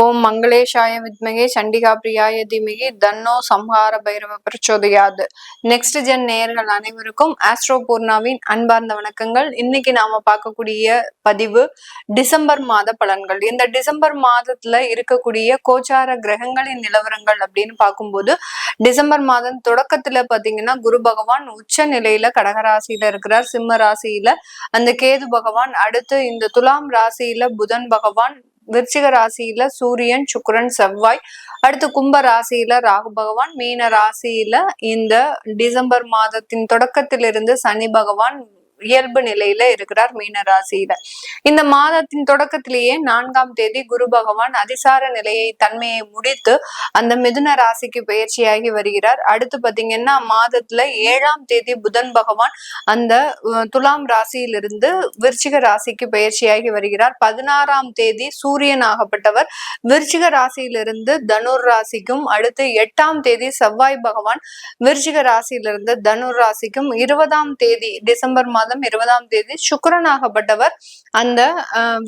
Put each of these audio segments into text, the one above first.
ஓம் மங்களேஷாய வித்மகே சண்டிகா பிரியாய தீமகி தன்னோ சம்ஹார பைரவ பிரச்சோதையாது. நெக்ஸ்ட் ஜென் நேயர்கள் அனைவருக்கும் ஆஸ்ட்ரோ பூர்ணாவின் அன்பார்ந்த வணக்கங்கள். இன்னைக்கு நாம பார்க்கக்கூடிய பதிவு டிசம்பர் மாத பலன்கள். இந்த டிசம்பர் மாதத்துல இருக்கக்கூடிய கோச்சார கிரகங்களின் நிலவரங்கள் அப்படின்னு பார்க்கும்போது டிசம்பர் மாதம் தொடக்கத்துல பாத்தீங்கன்னா குரு பகவான் உச்ச நிலையில கடகராசியில இருக்கிறார். சிம்ம ராசியில அந்த கேது பகவான் அடுத்து இந்த துலாம் ராசியில புதன் பகவான் விருச்சிக ராசியில சூரியன் சுக்கரன் செவ்வாய். அடுத்து கும்ப ராசியில ராகு பகவான் மீன ராசியில இந்த டிசம்பர் மாதத்தின் தொடக்கத்திலிருந்து சனி பகவான் இயல்பு நிலையில இருக்கிறார் மீன ராசியில இந்த மாதத்தின் தொடக்கத்திலேயே நான்காம் தேதி குரு பகவான் அதிசார நிலையை தன்மையை முடித்து அந்த மிதுன ராசிக்கு பயிற்சியாகி வருகிறார். அடுத்து பாத்தீங்கன்னா மாதத்துல ஏழாம் தேதி புதன் பகவான் அந்த துலாம் ராசியிலிருந்து விருச்சிக ராசிக்கு பயிற்சியாகி வருகிறார். பதினாறாம் தேதி சூரியன் ஆகப்பட்டவர். விருச்சிக ராசியிலிருந்து தனுர் ராசிக்கும் அடுத்து எட்டாம் தேதி செவ்வாய் பகவான் விருச்சிக ராசியிலிருந்து தனுர் ராசிக்கும் இருபதாம் தேதி டிசம்பர் மாதம் மாதம் இருபதாம் தேதி சுக்கரனாகப்பட்டவர் அந்த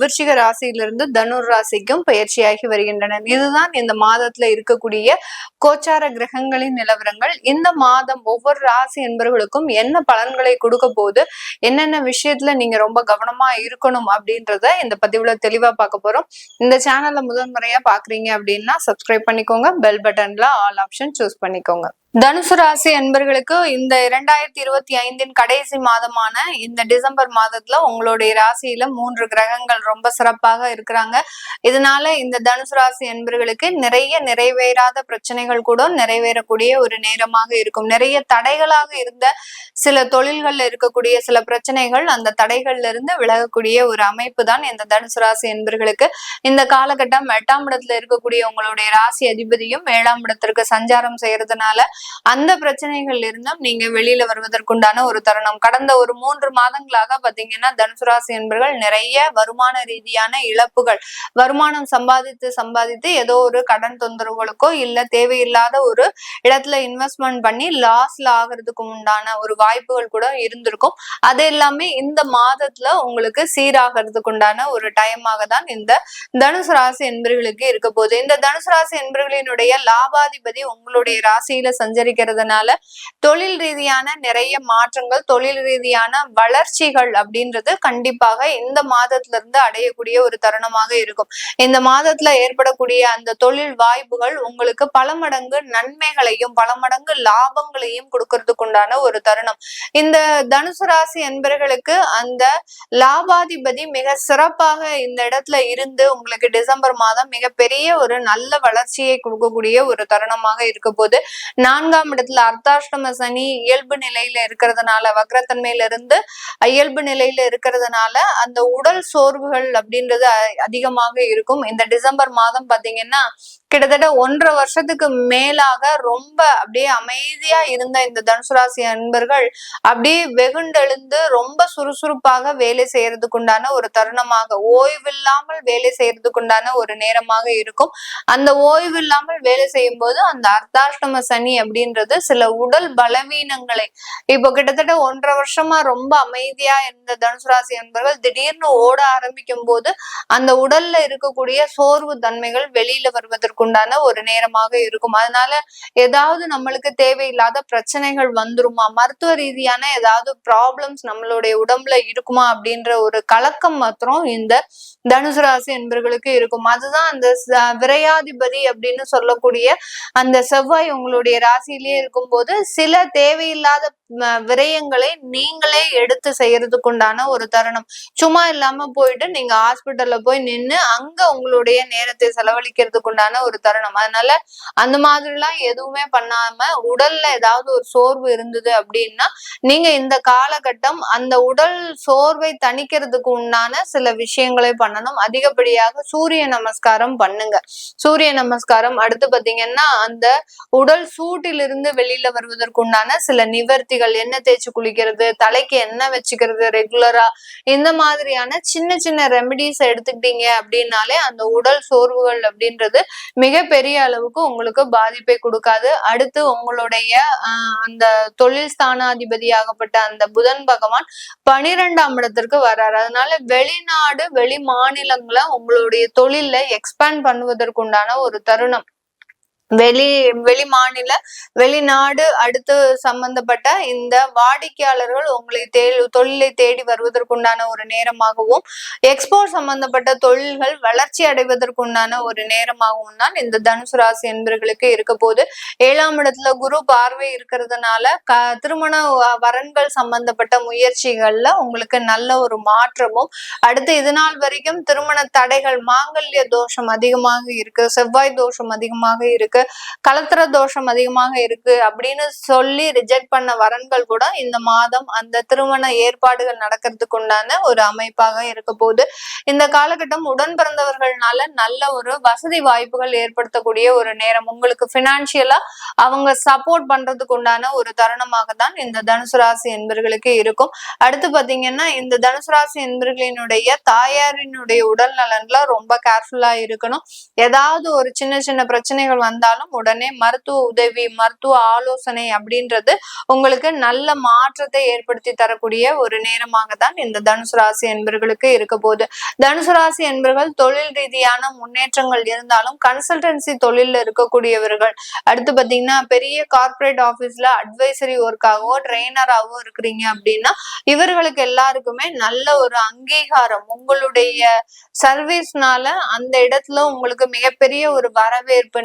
விருச்சிக ராசியிலிருந்து தனுர் ராசிக்கும் பயிற்சியாகி வருகின்றனர். இதுதான் இந்த மாதத்துல இருக்கக்கூடிய கோச்சார கிரகங்களின் நிலவரங்கள். இந்த மாதம் ஒவ்வொரு ராசி என்பவர்களுக்கும் என்ன பலன்களை கொடுக்க போது என்னென்ன விஷயத்துல நீங்க ரொம்ப கவனமா இருக்கணும் அப்படின்றத இந்த பதிவுல தெளிவா பார்க்க போறோம். இந்த சேனல்ல முதன்முறையா பாக்குறீங்க அப்படின்னா சப்ஸ்கிரைப் பண்ணிக்கோங்க. பெல் பட்டன்ல ஆல் ஆப்ஷன் சூஸ் பண்ணிக்கோங்க. தனுசு ராசி அன்பர்களுக்கு இந்த இரண்டாயிரத்தி இருபத்தி ஐந்தின் கடைசி மாதமான இந்த டிசம்பர் மாதத்துல உங்களுடைய ராசியில மூன்று கிரகங்கள் ரொம்ப சிறப்பாக இருக்கிறாங்க. இதனால இந்த தனுசு ராசி அன்பர்களுக்கு நிறைய நிறைவேறாத பிரச்சனைகள் கூட நிறைவேறக்கூடிய ஒரு நேரமாக இருக்கும். நிறைய தடைகளாக இருந்த சில தொழில்கள்ல இருக்கக்கூடிய சில பிரச்சனைகள் அந்த தடைகள்ல இருந்து விலகக்கூடிய ஒரு அமைப்பு தான் இந்த தனுசு ராசி அன்பர்களுக்கு. இந்த காலகட்டம் எட்டாம் இடத்துல இருக்கக்கூடிய உங்களுடைய ராசி அதிபதியும் ஏழாம் இடத்திற்கு சஞ்சாரம் செய்யறதுனால அந்த பிரச்சனைகள் இருந்தும் நீங்க வெளியில வருவதற்குண்டான ஒரு தருணம். கடந்த ஒரு மூன்று மாதங்களாக பாத்தீங்கன்னா தனுசு ராசி என்பர்கள் நிறைய வருமான ரீதியான இழப்புகள் வருமானம் சம்பாதித்து சம்பாதித்து ஏதோ ஒரு கடன் தொந்தரவுகளுக்கோ இல்ல தேவையில்லாத ஒரு இடத்துல இன்வெஸ்ட்மெண்ட் பண்ணி லாஸ்ல ஆகிறதுக்கு உண்டான ஒரு வாய்ப்புகள் கூட இருந்திருக்கும். அது எல்லாமே இந்த மாதத்துல உங்களுக்கு சீராகிறதுக்கு உண்டான ஒரு டைமாக தான் இந்த தனுசு ராசி என்பர்களுக்கு இருக்க போகுது. இந்த தனுசு ராசி என்பர்களினுடைய லாபாதிபதி உங்களுடைய ராசியில சஞ்சரிக்கிறதுனால தொழில் ரீதியான நிறைய மாற்றங்கள் தொழில் ரீதியான வளர்ச்சிகள் அப்படின்றது கண்டிப்பாக இந்த மாதத்துல இருந்து அடையக்கூடிய ஒரு தருணமாக இருக்கும். இந்த மாதத்துல ஏற்படக்கூடிய அந்த தொழில் வாய்ப்புகள் உங்களுக்கு பல மடங்கு நன்மைகளையும் பல மடங்கு லாபங்களையும் கொடுக்கறதுக்கு உண்டான ஒரு தருணம். இந்த தனுசு ராசி என்பர்களுக்கு அந்த லாபாதிபதி மிக சிறப்பாக இந்த இடத்துல இருந்து உங்களுக்கு டிசம்பர் மாதம் மிகப்பெரிய ஒரு நல்ல வளர்ச்சியை கொடுக்கக்கூடிய ஒரு தருணமாக இருக்க போது நான் நான்காம் இடத்துல அர்த்தாஷ்டம சனி இயல்பு நிலையில இருக்கிறதுனால வக்ரத்தன்மையில இருந்து இயல்பு நிலையில இருக்கிறதுனால அந்த உடல் சோர்வுகள் அப்படின்றது அதிகமாக இருக்கும். இந்த டிசம்பர் மாதம் பாத்தீங்கன்னா கிட்டத்தட்ட ஒன்றரை வருஷத்துக்கு மேலாக ரொம்ப அப்படியே அமைதியா இருந்த இந்த தனுசு ராசி அன்பர்கள் அப்படியே வெகுண்டெழுந்து ரொம்ப சுறுசுறுப்பாக வேலை செய்யறதுக்குண்டான ஒரு தருணமாக ஓய்வில்லாமல் வேலை செய்யறதுக்கு உண்டான ஒரு நேரமாக இருக்கும். அந்த ஓய்வு இல்லாமல் வேலை செய்யும் போது அந்த அர்த்தாஷ்டம சனி அப்படின்றது சில உடல் பலவீனங்களை இப்போ கிட்டத்தட்ட ஒன்றரை வருஷமா ரொம்ப அமைதியா இருந்த தனுசு ராசி அன்பர்கள் திடீர்னு ஓட ஆரம்பிக்கும் போது அந்த உடல்ல இருக்கக்கூடிய சோர்வு தன்மைகள் வெளியில வருவதற்கு உண்டான ஒரு நேரமாக இருக்கும். அதனால ஏதாவது நம்மளுக்கு தேவையில்லாத பிரச்சனைகள் வந்துருமா? மருத்துவ ரீதியான ஏதாவது ப்ராப்ளம்ஸ் நம்மளுடைய உடம்புல இருக்குமா? அப்படின்ற ஒரு கலக்கம் மாத்திரம் இந்த தனுசு ராசி என்பர்களுக்கு இருக்கும். அதுதான் அந்த விரையாதிபதி அப்படின்னு சொல்லக்கூடிய அந்த செவ்வாய் உங்களுடைய ராசியிலேயே இருக்கும்போது சில தேவையில்லாத விரயங்களை நீங்களே எடுத்து செய்யறதுக்கு உண்டான ஒரு தருணம். சும்மா இல்லாம போயிட்டு நீங்க ஹாஸ்பிட்டல்ல போய் நின்று அங்க உங்களுடைய நேரத்தை செலவழிக்கிறதுக்கு உண்டான ஒரு தருணம். அதனால அந்த மாதிரி எல்லாம் எதுவுமே பண்ணாம உடல்ல ஏதாவது ஒரு சோர்வு இருந்தது அப்படின்னா நீங்க இந்த காலகட்டம் அந்த உடல் சோர்வை தணிக்கிறதுக்கு உண்டான சில விஷயங்களை பண்ணணும். அதிகப்படியாக சூரிய நமஸ்காரம் பண்ணுங்க. சூரிய நமஸ்காரம் அடுத்து பாத்தீங்கன்னா அந்த உடல் சூட்டிலிருந்து வெளியில வருவதற்கு உண்டான சில நிவர்த்திகள் எண்ணெய் தேய்ச்சி குளிக்கிறது தலைக்கு எண்ணெய் வச்சுக்கிறது ரெகுலரா இந்த மாதிரியான சின்ன சின்ன ரெமடிஸ் எடுத்துக்கிட்டீங்க அப்படின்னாலே அந்த உடல் சோர்வுகள் அப்படின்றது மிகப்பெரிய அளவுக்கு உங்களுக்கு பாதிப்பை கொடுக்காது. அடுத்து உங்களுடைய அந்த தொழில் ஸ்தானாதிபதியாகப்பட்ட அந்த புதன் பகவான் பனிரெண்டாம் இடத்திற்கு வர்றாரு. அதனால வெளிநாடு வெளி மாநிலங்களை உங்களுடைய தொழில எக்ஸ்பேண்ட் பண்ணுவதற்குண்டான ஒரு தருணம். வெளி வெளி மாநில வெளிநாடு அடுத்து சம்பந்தப்பட்ட இந்த வாடிக்கையாளர்கள் உங்களை தே தொழிலை தேடி வருவதற்குண்டான ஒரு நேரமாகவும் எக்ஸ்போர்ட் சம்பந்தப்பட்ட தொழில்கள் வளர்ச்சி அடைவதற்குண்டான ஒரு நேரமாகவும் தான் இந்த தனுசு ராசி என்பர்களுக்கு இருக்க போது. ஏழாம் இடத்துல குரு பார்வை இருக்கிறதுனால க திருமண வரன்கள் சம்பந்தப்பட்ட முயற்சிகள்ல உங்களுக்கு நல்ல ஒரு மாற்றமும் அடுத்து இது நாள் வரைக்கும் திருமண தடைகள் மாங்கல்ய தோஷம் அதிகமாக இருக்கு செவ்வாய் தோஷம் அதிகமாக இருக்கு கலத்திர தோஷம் அதிகமாக இருக்கு அப்படின்னு சொல்லி ரிஜெக்ட் பண்ண வரன்கள் கூட இந்த மாதம் அந்த திருமண ஏற்பாடுகள் நடக்கிறதுக்கு உண்டான ஒரு அமைப்பாக இருக்க போகுது. இந்த காலகட்டம் உடன் பிறந்தவர்கள்னால நல்ல ஒரு வசதி வாய்ப்புகள் ஏற்படுத்தக்கூடிய ஒரு நேரம். உங்களுக்கு பினான்சியலா அவங்க சப்போர்ட் பண்றதுக்கு உண்டான ஒரு தருணமாக தான் இந்த தனுசு ராசி என்பர்களுக்கு இருக்கும். அடுத்து பாத்தீங்கன்னா இந்த தனுசு ராசி என்பர்களினுடைய தாயாரினுடைய உடல் நலன்ல ரொம்ப கேர்ஃபுல்லா இருக்கணும். ஏதாவது ஒரு சின்ன சின்ன பிரச்சனைகள் வந்த இருந்தாலும் உடனே மருத்துவ உதவி மருத்துவ ஆலோசனை அப்படின்றது உங்களுக்கு நல்ல மாற்றத்தை ஏற்படுத்தி தரக்கூடிய ஒரு நேரமாக தான் இந்த தனுசு ராசி என்பர்களுக்கு இருக்க போகுது. தனுசு ராசி என்பர்கள் தொழில் ரீதியான முன்னேற்றங்கள் இருந்தாலும் கன்சல்டன்சி தொழில இருக்கக்கூடியவர்கள். அடுத்து பாத்தீங்கன்னா பெரிய கார்பரேட் ஆபீஸ்ல அட்வைசரி ஒர்க்காகவோ ட்ரெயினராகவோ இருக்கிறீங்க அப்படின்னா இவர்களுக்கு எல்லாருக்குமே நல்ல ஒரு அங்கீகாரம். உங்களுடைய சர்வீஸ்னால அந்த இடத்துல உங்களுக்கு மிகப்பெரிய ஒரு வரவேற்பு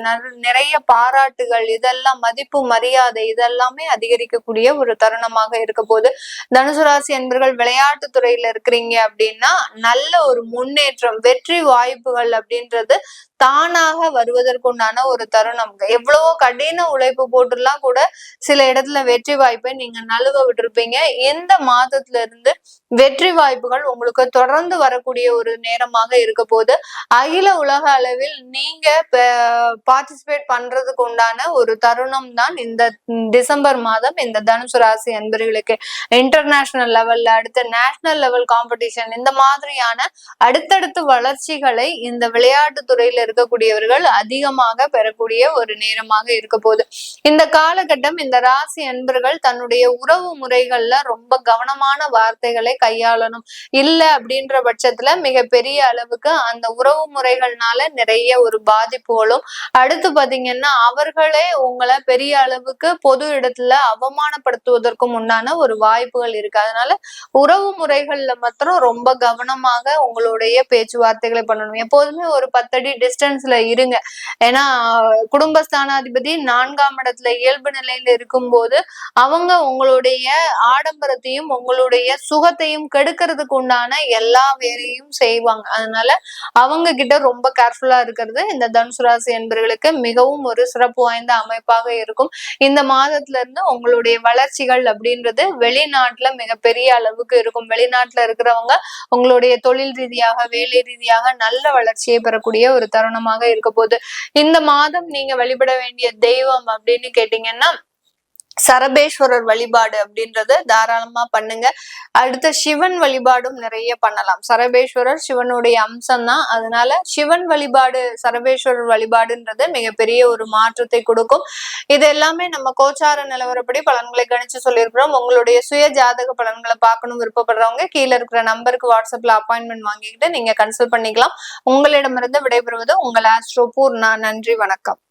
நிறைய பாராட்டுகள் இதெல்லாம் மதிப்பு மரியாதை இதெல்லாமே அதிகரிக்கக்கூடிய ஒரு தருணமாக இருக்க போது தனுசு ராசி என்பர்கள் விளையாட்டு துறையில இருக்கிறீங்க அப்படின்னா நல்ல ஒரு முன்னேற்றம் வெற்றி வாய்ப்புகள் அப்படின்றது தானாக வருவதற்குண்டான ஒரு தருணம். எவ்வளவோ கடின உழைப்பு போட்டுலாம் கூட சில இடத்துல வெற்றி வாய்ப்பை நீங்க நழுவ விட்டுருப்பீங்க. எந்த மாதத்துல இருந்து வெற்றி வாய்ப்புகள் உங்களுக்கு தொடர்ந்து வரக்கூடிய ஒரு நேரமாக இருக்க போது அகில உலக அளவில் நீங்க பார்ட்டிசிபேட் பண்றதுக்கு உண்டான ஒரு தருணம் தான் இந்த டிசம்பர் மாதம் இந்த தனுசு ராசி அன்பர்களுக்கு. இன்டர்நேஷனல் லெவல்ல அடுத்த நேஷனல் லெவல் காம்படிஷன் இந்த மாதிரியான அடுத்தடுத்து வளர்ச்சிகளை இந்த விளையாட்டு துறையில இருக்கக்கூடியவர்கள் அதிகமாக பெறக்கூடிய ஒரு நேரமாக இருக்க போகுது. இந்த காலகட்டம் இந்த ராசி அன்பர்கள் தன்னுடைய உறவு முறைகள்ல ரொம்ப கவனமான வார்த்தைகளை கையாளணும். இல்ல அப்படின்ற பட்சத்துல மிக பெரிய அளவுக்கு அந்த உறவு முறைகள்னால நிறைய ஒரு பாதிப்புகளும் அடுத்து பாத்தீங்கன்னா அவர்களே உங்களை பெரிய அளவுக்கு பொது இடத்துல அவமானப்படுத்துவதற்கும் உண்டான ஒரு வாய்ப்புகள் இருக்கு. அதனால உறவு முறைகள்ல மாத்திரம் ரொம்ப கவனமாக உங்களுடைய பேச்சுவார்த்தைகளை பண்ணணும். எப்போதுமே ஒரு பத்தடி டிஸ்டன்ஸ் டிஸ்டன்ஸ்ல இருங்க. ஏன்னா குடும்பஸ்தானாதிபதி நான்காம் இடத்துல இயல்பு நிலையில இருக்கும்போது அவங்க உங்களுடைய ஆடம்பரத்தையும் உங்களுடைய சுகத்தையும் கெடுக்கிறதுக்கு உண்டான எல்லா வேலையும் செய்வாங்க. அதனால அவங்க கிட்ட ரொம்ப கேர்ஃபுல்லா இருக்கிறது இந்த தனுசு ராசி என்பர்களுக்கு மிகவும் ஒரு சிறப்பு வாய்ந்த அமைப்பாக இருக்கும். இந்த மாதத்துல இருந்து உங்களுடைய வளர்ச்சிகள் அப்படின்றது வெளிநாட்டுல மிகப்பெரிய அளவுக்கு இருக்கும். வெளிநாட்டுல இருக்கிறவங்க உங்களுடைய தொழில் ரீதியாக வேலை ரீதியாக நல்ல வளர்ச்சியை பெறக்கூடிய ஒரு தருணம் தருணமாக இருக்க போகுது இந்த மாதம் நீங்க வழிபட வேண்டிய தெய்வம் அப்படின்னு கேட்டீங்கன்னா சரபேஸ்வரர் வழிபாடு அப்படின்றத தாராளமா பண்ணுங்க. அடுத்த சிவன் வழிபாடும் நிறைய பண்ணலாம். சரபேஸ்வரர் சிவனுடைய அம்சம் தான் அதனால சிவன் வழிபாடு சரபேஸ்வரர் வழிபாடுன்றது மிகப்பெரிய ஒரு மாற்றத்தை கொடுக்கும். இது எல்லாமே நம்ம கோச்சார நிலவரப்படி பலன்களை கணிச்சு சொல்லியிருக்கிறோம். உங்களுடைய சுய ஜாதக பலன்களை பார்க்கணும் விருப்பப்படுறவங்க கீழே இருக்கிற நம்பருக்கு வாட்ஸ்அப்ல அப்பாயின்மெண்ட் வாங்கிக்கிட்டு நீங்க கன்சல்ட் பண்ணிக்கலாம். உங்களிடமிருந்து விடைபெறுவது உங்கள் ஆஸ்ட்ரோ பூர்ணா. நன்றி வணக்கம்.